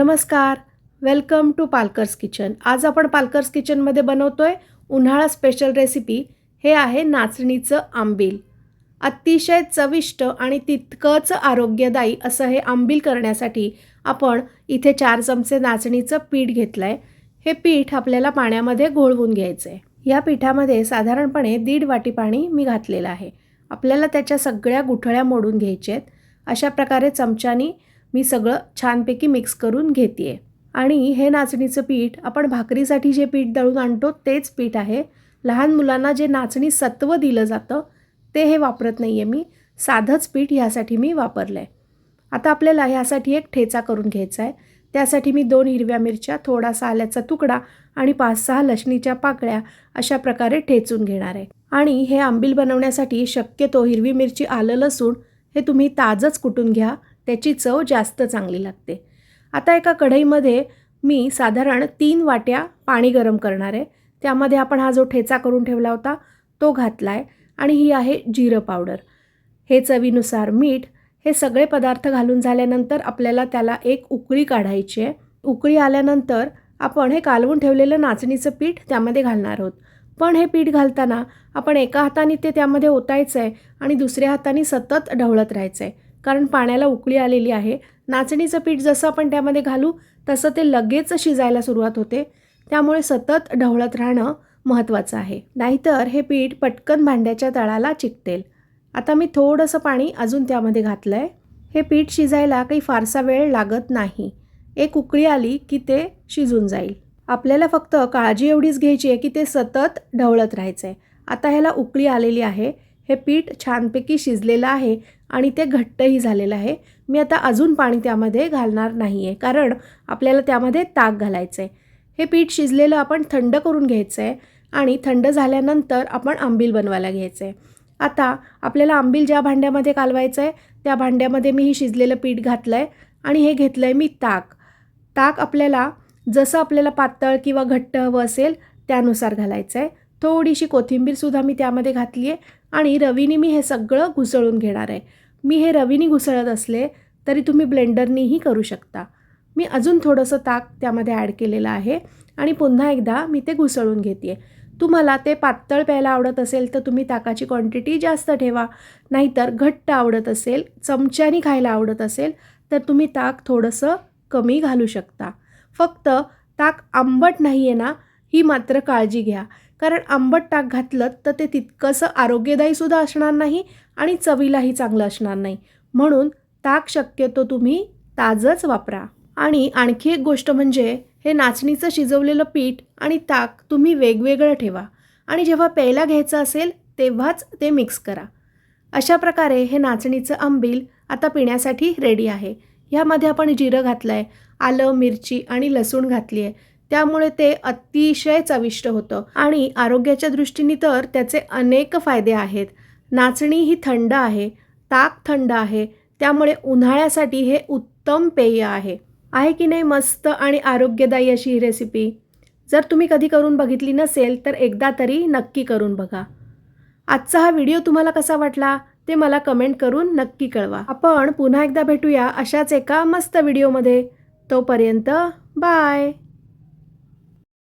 नमस्कार. Welcome to पालकर्स kitchen आज आपण पालकर्स किचनमध्ये बनवतो आहे उन्हाळा स्पेशल रेसिपी हे आहे नाचणीचं आंबील. अतिशय चविष्ट आणि तितकंच आरोग्यदायी असं हे आंबील करण्यासाठी आपण इथे चार चमचे नाचणीचं पीठ घेतलं आहे हे पीठ आपल्याला पाण्यामध्ये घोळवून घ्यायचं आहे या पिठामध्ये साधारणपणे दीड वाटी पाणी मी घातलेलं आहे. आपल्याला त्याच्या सगळ्या गुठळ्या मोडून घ्यायच्या आहेत. अशा प्रकारे चमच्यानी मी सगळं छानपैकी मिक्स करून घेते आणि हे नाचणीचं पीठ आपण भाकरीसाठी जे पीठ दळून आणतो तेच पीठ आहे. लहान मुलांना जे नाचणी सत्व दिलं जातं ते हे वापरत नाही आहे मी. साधंच पीठ ह्यासाठी मी वापरलं आहे आता आपल्याला ह्यासाठी एक ठेचा करून घ्यायचा आहे. त्यासाठी मी दोन हिरव्या मिरच्या थोडासा आल्याचा तुकडा आणि पाच सहा लसणीच्या पाकळ्या अशा प्रकारे ठेचून घेणार आहे. आणि हे आंबील बनवण्यासाठी शक्यतो हिरवी मिरची आलं लसूण हे तुम्ही ताजंच कुटून घ्या. त्याची चव जास्त चांगली लागते. आता एका कढईमध्ये मी साधारण तीन वाट्या पाणी गरम करणार आहे. त्यामध्ये आपण हा जो ठेचा करून ठेवला होता तो घातला आहे आणि ही आहे जिरं पावडर. हे चवीनुसार मीठ हे सगळे पदार्थ घालून झाल्यानंतर आपल्याला त्याला एक उकळी काढायची आहे. उकळी आल्यानंतर आपण हे कालवून ठेवलेलं नाचणीचं पीठ त्यामध्ये घालणार आहोत. पण हे पीठ घालताना आपण एका हाताने ते त्यामध्ये ओतायचं आहे आणि दुसऱ्या हाताने सतत ढवळत राहायचं आहे कारण पाण्याला उकळी आलेली आहे. नाचणीचं पीठ जसं आपण त्यामध्ये घालू तसं ते लगेच शिजायला सुरुवात होते. त्यामुळे सतत ढवळत राहणं महत्त्वाचं आहे. नाहीतर हे पीठ पटकन भांड्याच्या तळाला चिकटेल आता मी थोडंसं पाणी अजून त्यामध्ये घातलं आहे हे पीठ शिजायला काही फारसा वेळ लागत नाही. एक उकळी आली की ते शिजून जाईल. आपल्याला फक्त काळजी एवढीच घ्यायची आहे की ते सतत ढवळत राहायचं आहे आता ह्याला उकळी आलेली आहे. हे पीठ छानपैकी शिजलेलं आहे आणि ते घट्टही झालेलं आहे. मी आता अजून पाणी त्यामध्ये घालणार नाही आहे कारण आपल्याला त्यामध्ये ताक घालायचं आहे हे पीठ शिजलेलं आपण थंड करून घ्यायचं आहे आणि थंड झाल्यानंतर आपण आंबील बनवायला घ्यायचं आहे आता आपल्याला आंबील ज्या भांड्यामध्ये कालवायचं आहे त्या भांड्यामध्ये मी ही शिजलेलं पीठ घातलं आहे आणि हे घेतलं आहे मी ताक. ताक आपल्याला जसं आपल्याला पातळ किंवा घट्ट हवं असेल त्यानुसार घालायचं आहे थोडीशी कोथिंबीरसुद्धा मी त्यामध्ये घातली आहे आणि रवीने मी हे सगळं घुसळून घेणार आहे. मी हे रवीने घुसळत असले तरी तुम्ही ब्लेंडरनीही करू शकता. मी अजून थोडंसं ताक त्यामध्ये ॲड केलेलं आहे आणि पुन्हा एकदा मी ते घुसळून घेते तुम्हाला ते पातळ प्यायला आवडत असेल तर तुम्ही ताकाची क्वांटिटी जास्त ठेवा. नाहीतर घट्ट आवडत असेल चमच्यानी खायला आवडत असेल तर तुम्ही ताक थोडंसं कमी घालू शकता. फक्त ताक आंबट नाही आहे ना ही मात्र काळजी घ्या. कारण आंबट ताक घातलं तर ते तितकंसं आरोग्यदायीसुद्धा असणार नाही आणि चवीलाही चांगलं असणार नाही. म्हणून ताक शक्यतो तुम्ही ताजंच वापरा. आणि आणखी एक गोष्ट म्हणजे हे नाचणीचं शिजवलेलं पीठ आणि ताक तुम्ही वेगवेगळं ठेवा. आणि जेव्हा प्यायला घ्यायचं असेल तेव्हाच ते मिक्स करा. अशा प्रकारे हे नाचणीचं आंबील आता पिण्यासाठी रेडी आहे. ह्यामध्ये आपण जिरं घातलं आहे आलं मिरची आणि लसूण घातली आहे त्यामुळे ते अतिशय चविष्ट होतं. आणि आरोग्याच्या दृष्टीने तर त्याचे अनेक फायदे आहेत. नाचणी ही थंड आहे ताक थंड आहे त्यामुळे उन्हाळ्यासाठी हे उत्तम पेय आहे. आहे की नाही मस्त आणि आरोग्यदायी अशी ही रेसिपी जर तुम्ही कधी करून बघितली नसेल तर एकदा तरी नक्की करून बघा. आजचा हा व्हिडिओ तुम्हाला कसा वाटला ते मला कमेंट करून नक्की कळवा. आपण पुन्हा एकदा भेटूया अशाच एका मस्त व्हिडिओमध्ये. तोपर्यंत बाय!